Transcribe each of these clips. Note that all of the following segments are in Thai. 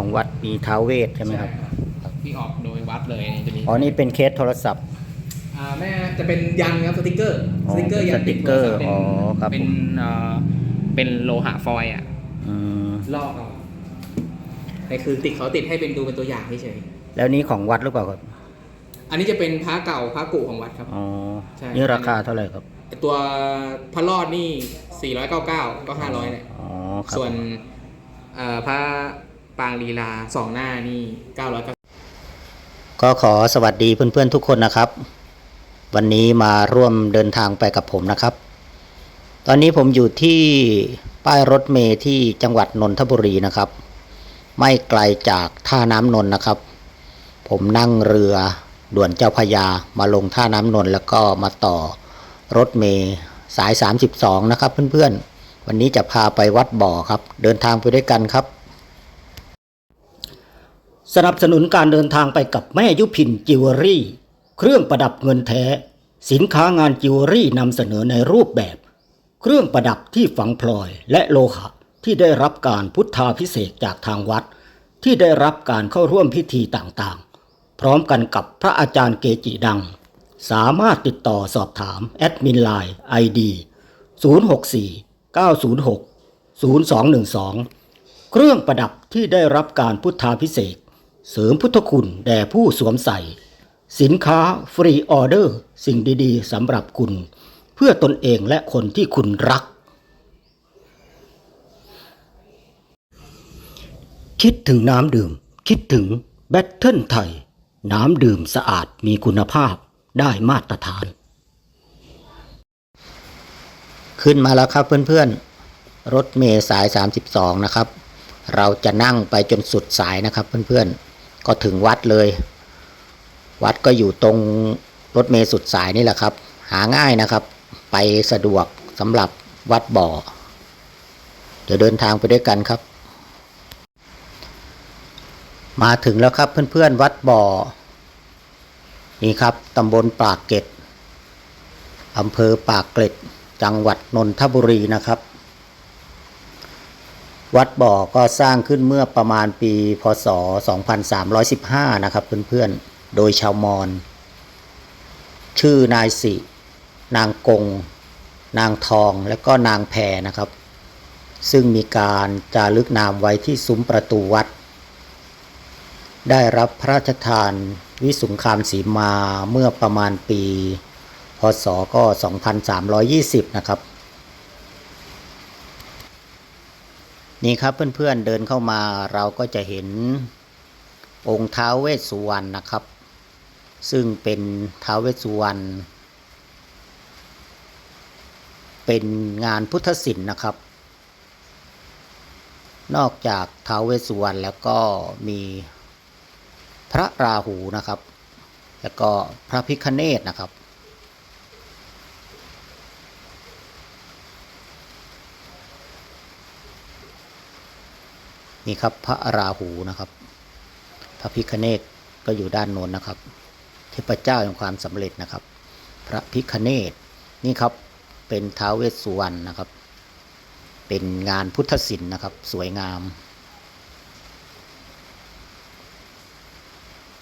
ของวัดมีท้าวเวทใช่ไหมครับครับ ที่ออกโดยวัดเลยจะมีอ๋อ นี่เป็นเคสโทรศัพท์อ่าแม่จะเป็นยันครับสติกเกอร์อ๋อสติกเกอร์ยันติดสติกเกอร์เป็นอ๋อครับ เป็นผมเอ่อเป็นโลหะฟอยล์อะอืมลอกเอาแต่คือติดเขาติดให้เป็นดูเป็นตัวอย่างเฉยแล้วนี้ของวัดหรือเปล่าครับ ๆอันนี้จะเป็นพระเก่าพระกุของวัดครับ อ๋อ ใช่ นี่ราคาเท่าไหร่ครับ ตัวพระรอดนี่ 499 ก็ 500เนี่ยอ๋อครับส่วนเอ่อพระ ปางลีลาสองหน้านี่900ก็ขอสวัสดีเพื่อนๆทุกคนนะครับ วันนี้มาร่วมเดินทางไปกับผมนะครับ ตอนนี้ผมอยู่ที่ป้ายรถเมล์ที่จังหวัดนนทบุรีนะครับ ไม่ไกลจากท่าน้ำนนท์นะครับ ผมนั่งเรือด่วนเจ้าพยามาลงท่าน้ำนนท์แล้วก็มาต่อรถเมล์สาย 32 นะครับเพื่อนๆ วันนี้จะพาไปวัดบ่อครับ เดินทางไปด้วยกันครับ สนับสนุนการเดินทางไปกับแม่ยุพินจิวเวลรี่ เครื่องประดับเงินแท้ สินค้างานจิวเวลรี่นำเสนอในรูปแบบ เครื่องประดับที่ฝังพลอยและโลหะที่ได้รับการพุทธาพิเศษจากทางวัด ที่ได้รับการเข้าร่วมพิธีต่างๆ พร้อมกันกับพระอาจารย์เกจิดัง สามารถติดต่อสอบถามแอดมินไลน์ ID 064 906 0212 เครื่องประดับที่ได้รับการพุทธาพิเศษ เสริมพุทธคุณแด่ผู้สวมใส่ สินค้าฟรีออเดอร์ สิ่งดีๆสำหรับคุณ เพื่อตนเองและคนที่คุณรัก คิดถึงน้ำดื่ม คิดถึงแบตเทิลไทย น้ำดื่มสะอาดมีคุณภาพได้มาตรฐาน ขึ้นมาแล้วครับเพื่อนๆ รถเมล์สาย 32 นะครับ เราจะนั่งไปจนสุดสายนะครับเพื่อนๆ ก็ถึงวัดเลย วัดก็อยู่ตรงรถเมล์สุดสายนี่แหละครับ หาง่ายนะครับ ไปสะดวกสำหรับวัดบ่อ เดี๋ยวเดินทางไปด้วยกันครับ มาถึงแล้วครับเพื่อนๆวัดบ่อ นี่ครับตำบลปากเกร็ดอำเภอปากเกร็ด จังหวัดนนทบุรีนะครับ วัดบ่อก็สร้างขึ้นเมื่อประมาณปีพศ 2315 นะครับเพื่อนๆ โดยชาวมอญ ชื่อนายสิ นางกง นางทอง และก็นางแพรนะครับ ซึ่งมีการจารึกนามไว้ที่ซุ้มประตูวัด ได้รับพระราชทานวิสุงคามสีมาเมื่อประมาณปี พศก็ 2320 นะครับ นี่ครับเพื่อนๆเดินเข้ามาเราก็จะเห็นองค์ท้าวเวสสุวรรณนะครับ ซึ่งเป็นท้าวเวสสุวรรณเป็นงานพุทธศิลป์นะครับ นอกจากท้าวเวสสุวรรณแล้วก็มีพระราหูนะครับ แล้วก็พระพิคเนตนะครับ นี่ครับพระราหูนะครับ พระพิคเนตก็อยู่ด้านโน้นนะครับ เทพเจ้าแห่งความสำเร็จนะครับ พระพิคเนตนี่ครับเป็นท้าวเวสสุวรรณนะครับ เป็นงานพุทธศิลป์นะครับ สวยงาม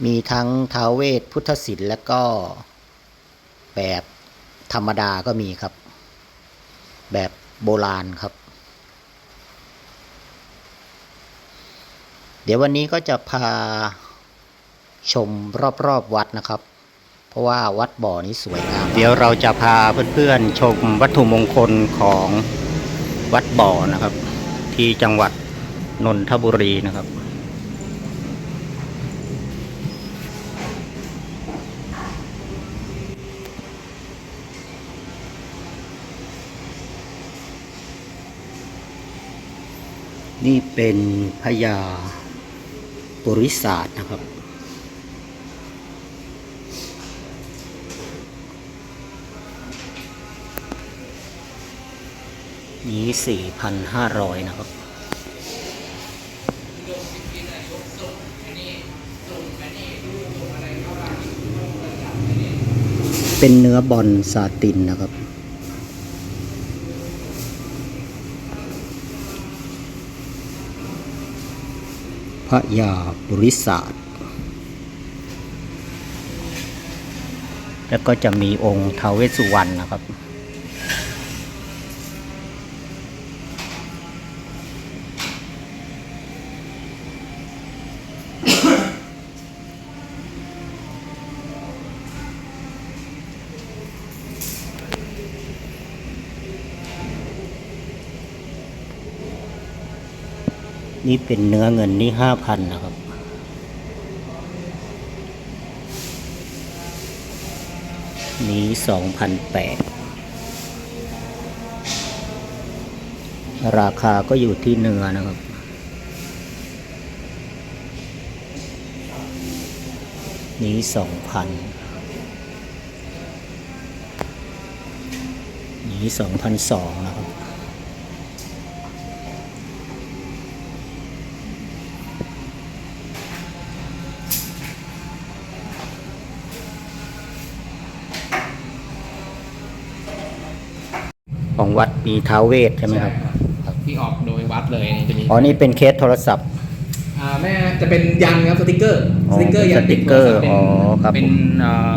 มีทั้งท้าวเวสพุทธศิลป์และก็แบบธรรมดาก็มีครับ แบบโบราณครับ เดี๋ยววันนี้ก็จะพาชมรอบๆวัดนะครับ เพราะว่าวัดบ่อนี้สวยงาม เดี๋ยวเราจะพาเพื่อนๆชมวัตถุมงคลของวัดบ่อนะครับ ที่จังหวัดนนทบุรีนะครับนี่เป็นพญา ปุริศาสตร์นะครับ นี้สี่พันห้าร้อยนะครับเป็นเนื้อบอลซาตินนะครับ พระยาบริศาสแล้วก็จะมีองค์ทาเวสุวรรณนะครับ นี่เป็นเนื้อเงินนี่ห้าพันนะครับ นี้สองพันแปดราคาก็อยู่ที่เนื้อนะครับ นี้สองพันนี้สองพันสองนะครับ ของวัดมีท้าวเวทใช่ไหมครับครับ ที่ออกโดยวัดเลยนี่จะมีอ๋อ นี่เป็นเคสโทรศัพท์อ่าแม่จะเป็นยันครับสติกเกอร์อ๋อสติกเกอร์ยันสติ๊กเกอร์เป็นอ๋อครับเป็นเอ่อ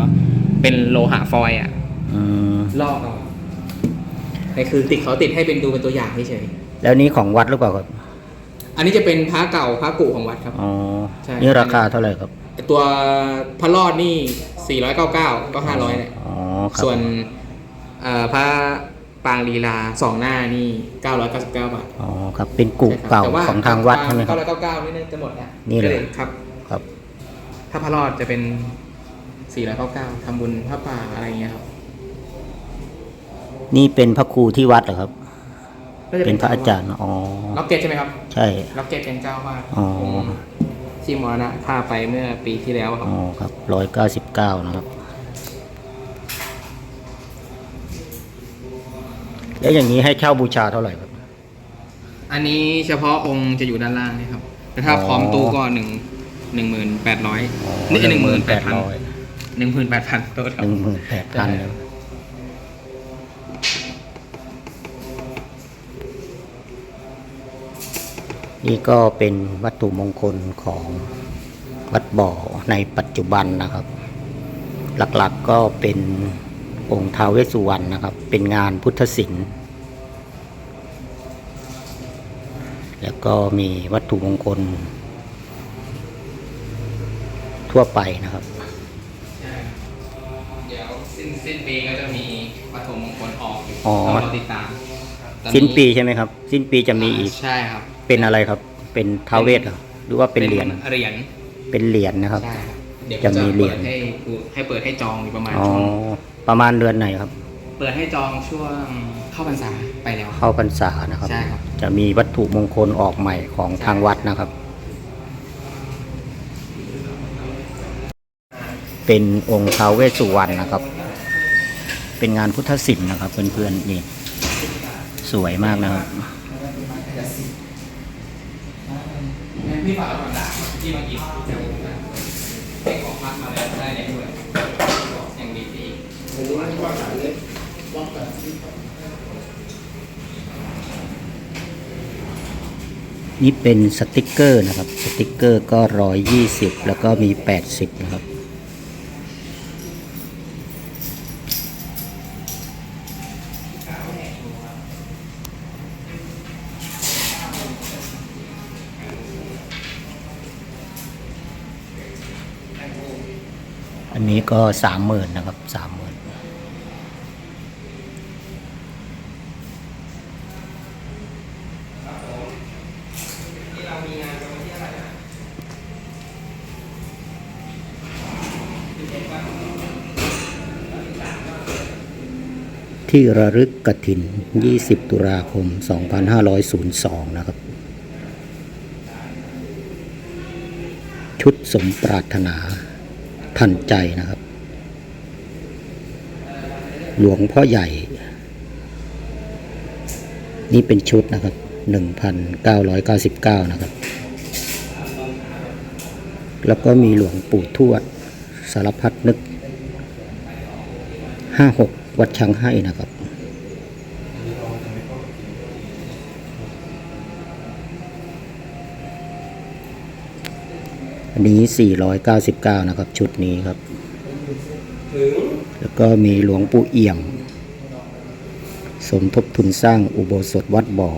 เป็นโลหะฟอยล์อะอืมลอกเอาแต่คือติดเขาติดให้เป็นดูเป็นตัวอย่างเฉยแล้วนี้ของวัดหรือเปล่าครับๆอันนี้จะเป็นพระเก่าพระกุของวัดครับอ๋อใช่นี่ราคาเท่าไหร่ครับไอ้ตัวพระรอดนี่499ก็500เนี่ยอ๋อครับส่วนเอ่อพระ ปางลีลาสองหน้านี่999 บาทอ๋อครับเป็นกุใช่ครับเก่าแต่ของทางวัดใช่ไหมครับ 999นี่น่าจะหมดแล้วนี่เลยก็ครับ ครับ ถ้าพระรอดจะเป็น499ทำบุญพระป่าอะไรอย่างเงี้ยครับนี่เป็นพระครูที่วัดเหรอครับก็จะเป็นพระอาจารย์อ๋อล็อกเก็ตใช่ไหมครับ ใช่ ล็อกเก็ตเป็นเจ้าวาดอ๋อองค์ที่มรณะพาไปเมื่อปีที่แล้วครับ อ๋อครับร้อยเก้าสิบเก้านะครับ แล้วอย่างนี้ให้เช่าบูชาเท่าไหร่ครับ อันนี้เฉพาะองค์จะอยู่ด้านล่างนี่ครับ แต่ถ้าอ๋อพร้อมตู้ก็หนึ่งหนึ่งหมื่นแปดร้อยอ๋อนี่หนึ่งหมื่นแปดพันร้อยหนึ่งหมื่นแปดพันตัวครัหบนึ่งหมื่นแปดพันใช่นี่ก็เป็นวัตถุมงคลของวัดบ่อในปัจจุบันนะครับ หลักๆก็เป็น องค์ท้าวเวสสุวรรณนะครับ เป็นงานพุทธศิลป์แล้วก็มีวัตถุมงคล ทั่วไปนะครับเดี๋ยวสิ้นสิ้นปีก็จะมีวัตถุมงคลออกอยู่อ๋อเราติดตามตอสิ้นปีใช่ไหมครับ สิ้นปีจะมีอีกใช่ครับเป็นอะไรครับ เป็นท้าวเวสเหรอหรือว่าเป็นเหรียญเหรียญเป็นเหรียญนะครับ ใช่ครับเดี๋ยวจะมีเหรียญปิดให้ให้เปิดให้จองอยู่ประมาณอ๋อช่วง ประมาณเดือนไหนครับ เปิดให้จองช่วงเข้าพรรษาไปแล้วเข้าพรรษานะครับ ใช่ครับ จะมีวัตถุมงคลออกใหม่ของทางวัดนะครับ เป็นองค์ท้าวเวสสุวรรณนะครับ เป็นงานพุทธศิลป์นะครับ เพื่อนๆนี่ สวยมากนะครับพี่ฝากก่อนด่าที่มากินเด็กของพักมาแล้วได้เลยด้วยอย่างดี ที่นี่เป็นสติกเกอร์นะครับ สติกเกอร์ก็ร้อยยี่สิบแล้วก็มีแปดสิบนะครับอันนี้ก็สามหมื่นนะครับสามหมื่น ที่ระลึกกฐิน 20 ตุลาคม 2502 นะครับ ชุดสมปรารถนาทันใจนะครับ หลวงพ่อใหญ่ นี่เป็นชุดนะครับ 1,999 นะครับ แล้วก็มีหลวงปู่ทวด สารพัดนึก 56 วัดช้างให้นะครับ อันนี้ 499 นะครับ ชุดนี้ครับ แล้วก็มีหลวงปู่เอี่ยม สมทบทุนสร้างอุโบสถวัดบ่อ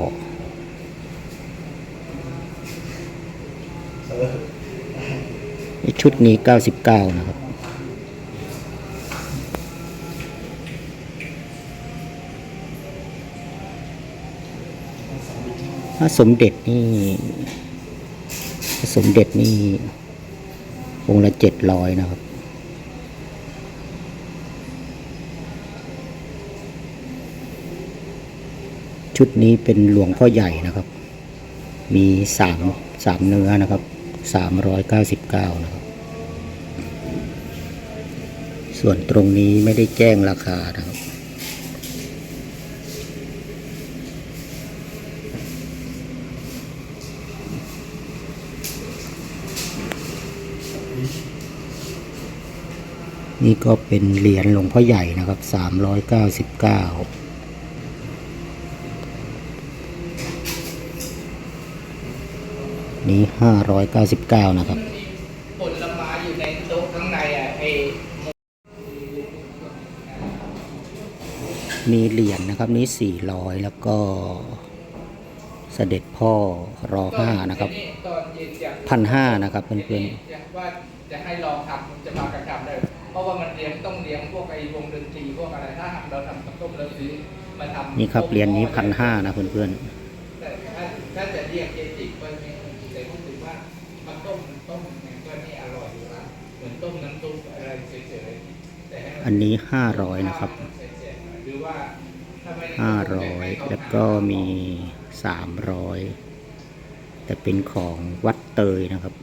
ชุดนี้ 99 นะครับ พระสมเด็จนี่พระสมเด็จนี่องค์ละเจ็ดร้อยนะครับ ชุดนี้เป็นหลวงพ่อใหญ่นะครับ มีสามสามเนื้อนะครับสามร้อยเก้าสิบเก้านะครับ ส่วนตรงนี้ไม่ได้แจ้งราคานะครับ นี่ก็เป็นเหรียญหลวงพ่อใหญ่นะครับสามร้อยเก้าสิบเก้านี้ห้าร้อยเก้าสิบเก้านะครับผลไม้อยู่ในโต๊ะข้างในอะไอมีเหรียญนะครับนี้สี่ร้อยแล้วก็เสด็จพ่อรอห้านะครับพันห้านะครับเพื่อนจะว่า จะให้ลองทำจะมากระทำได้ เพราะว่ามันเลี้ยงต้องเลี้ยงพวกไอ้วงดนตรีพวกอะไรถ้าเราทำข้าวต้มแล้วซื้อมาทำๆนี่ครับเหรียญนี้พันห้านะเพื่อนแต่ถ้าถ้าจะเรียกเจจิกก็ไม่แต่พูดถึงว่ามันต้มมันต้มมันก็นี่อร่อยอยู่นะเหมือนต้มน้ำซุปอะไรเฉยๆแต่ให้มัๆอันนี้ห้าร้อยนะครับหรือว่าถ้าไม่ได้ห้าร้อยแล้วก็มีสามร้อยแต่เป็นของวัดเตยนะครับ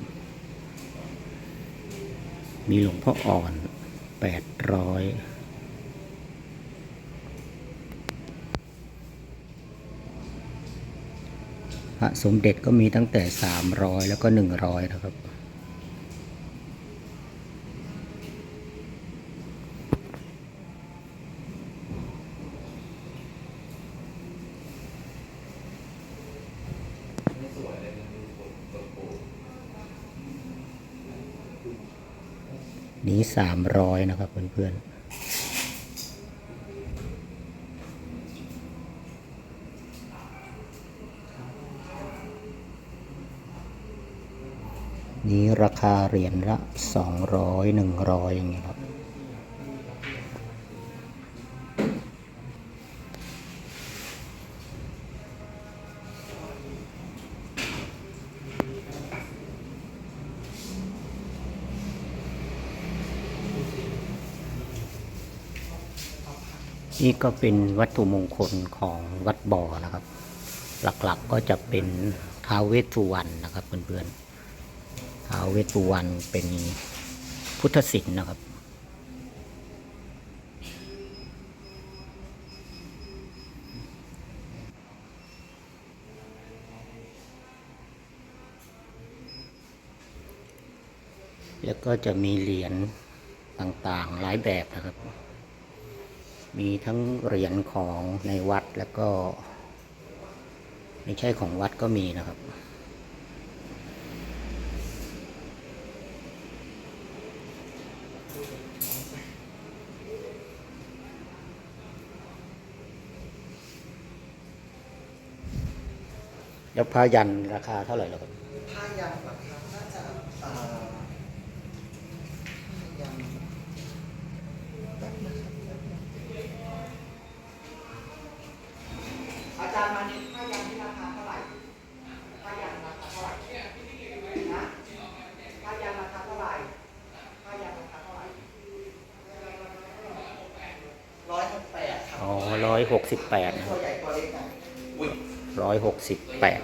มีหลวงพ่ออ่อนแปดร้อยพระสมเด็จก็มีตั้งแต่สามร้อยแล้วก็หนึ่งร้อยนะครับ นี้ สามร้อยนะครับเพื่อนๆนี้ราคาเหรียญละสองร้อยหนึ่งร้อยอย่างเงี้ยครับ นี่ก็เป็นวัตถุมงคลของวัดบ่อนะครับ หลักๆก็จะเป็นท้าวเวสสุวรรณนะครับเพื่อนๆท้าวเวสสุวรรณเป็นพุทธศิลป์นะครับแล้วก็จะมีเหรียญต่างๆ หลายแบบนะครับ มีทั้งเหรียญของในวัดแล้วก็ไม่ใช่ของวัดก็มีนะครับ แล้วพายันราคาเท่าไหร่แล้วครับ ผ้ายันราคาน่าจะเอ่อผ้ายันแป๊บนะครับแป๊บนึงอาจารย์มานิดผ้ายันที่ราคาเท่าไหร่ผ้ายันราคาเท่าไหร่นะผ้ายันราคาเท่าไหร่ผ้ายันราคาเท่าไหร่ร้อยหกแปดครับ อ๋อร้อยหกสิบแปดนะคตัรัวบใหญ่ตัวเล็กนะร้อยหกสิบแปด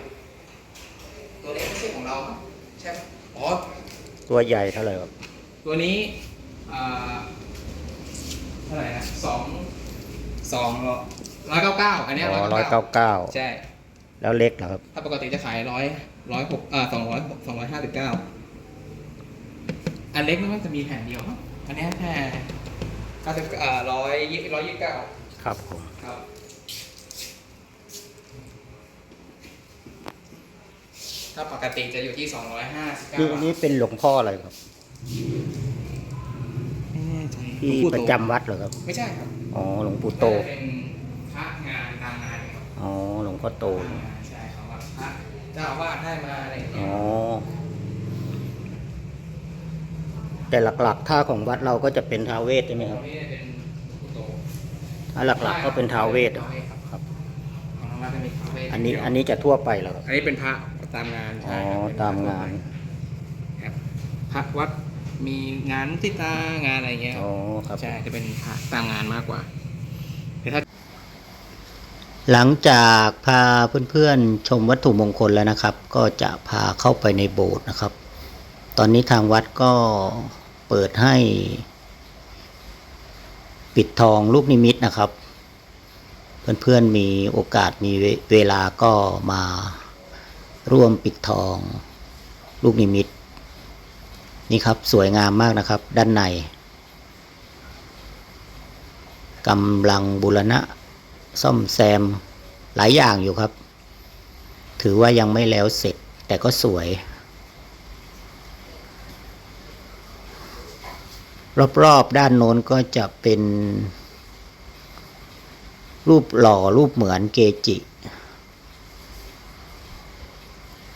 ตัวเล็กไม่ใช่ของเรามั้งใช่ไหมอ๋อตัวใหญ่เท่าไหร่ครับ ตัวนี้อ่าเท่าไหร่นะสองสองร้อยเก้าเก้าอันเนี้ยอ๋อร้ร้ออยยเก้าเก้าเก้าใช่ แล้วเล็กเหรอครับ ถ้าปกติจะขายร้อยร้อยหกอ่าสองร้อยสองร้อยห้าสิบเก้าอันเล็กมันจะมีแผ่นเดียวมั้งอันเนี้ยแค่เก้าสิบอ่าร้อยยี่ร้อยยี่สิบเก้า ครับผมครับกถ้าปกติจะอยู่ที่259นี่อันนี้เป็นหลวงพ่ออะไรครับไม่แน่ใจที่ประจำวัดเหรอครับ ไม่ใช่ครับอ๋อหลวงปู่โตน่าจะเป็นพระงานตามงานครับอ๋อหลวงพ่อโต ใช่ครับว่าพระเจ้าอาวาสให้มาอะไรอย่างเงี้อ๋ยอ แต่หลักๆท่าของวัดเราก็จะเป็นท้าวเวสใช่ไหมตครรับงนี้เป็นผู้โตถ้า หลักๆก็เป็นท้าวเวสอะครับครับของเราจะมีท้าวเวสอันนี้อันนี้จะทั่วไปเหรอครับ อันนี้เป็นพระตามงานอ๋อใช่ครับเป็นพระตามงาน ครับพระวัดมีงานมุทิตางานอะไรอย่างเงี้ยอ๋อครับ ใช่จะเป็นพระตามงานมากกว่าแต่ถ้าหลังจากพาเพื่อนๆชมวัตถุมงคลแล้วนะครับ ก็จะพาเข้าไปในโบสถ์นะครับ ตอนนี้ทางวัดก็เปิดให้ ปิดทองลูกนิมิตนะครับ เพื่อนๆมีโอกาสมีเวเวลาก็มาร่วมปิดทองลูกนิมิต นี่ครับสวยงามมากนะครับ ด้านในกำลังบูรณะ ซ่อมแซมหลายอย่างอยู่ครับ ถือว่ายังไม่แล้วเสร็จแต่ก็สวย รอบๆด้านโน้นก็จะเป็น รูปหล่อรูปเหมือนเกจิ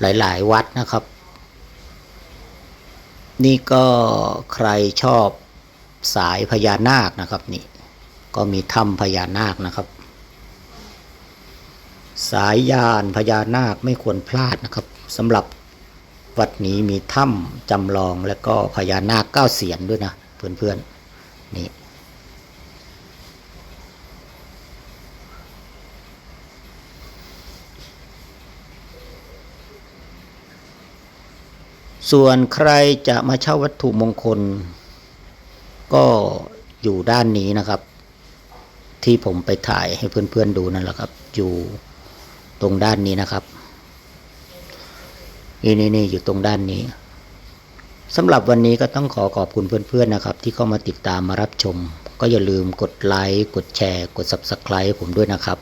หลายๆ วัดนะครับ นี่ก็ใครชอบสายพญานาคนะครับนี่ ก็มีถ้ำพญานาคนะครับ สายยานพญานาคไม่ควรพลาดนะครับสำหรับวัดนี้มีถ้ำจำลองและก็พญานาคเก้าเสียนด้วยนะ เพื่อนๆนี่ส่วนใครจะมาเช่าวัตถุมงคล ก็อยู่ด้านนี้นะครับ ที่ผมไปถ่ายให้เพื่อนๆดูนั่นแหละครับ อยู่ตรงด้านนี้นะครับ นี่นี่นี่อยู่ตรงด้านนี้ สำหรับวันนี้ก็ต้องขอขอบคุณเพื่อนๆนะครับ ที่เข้ามาติดตามมารับชม ก็อย่าลืมกดไลค์กดแชร์ กด Subscribe ผมด้วยนะครับ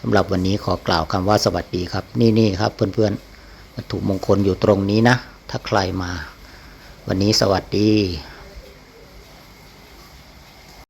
สำหรับวันนี้ขอกล่าวคำว่าสวัสดีครับ นี่นี่ครับเพื่อนๆวัตถุมงคลอยู่ตรงนี้นะ ถ้าใครมา วันนี้สวัสดี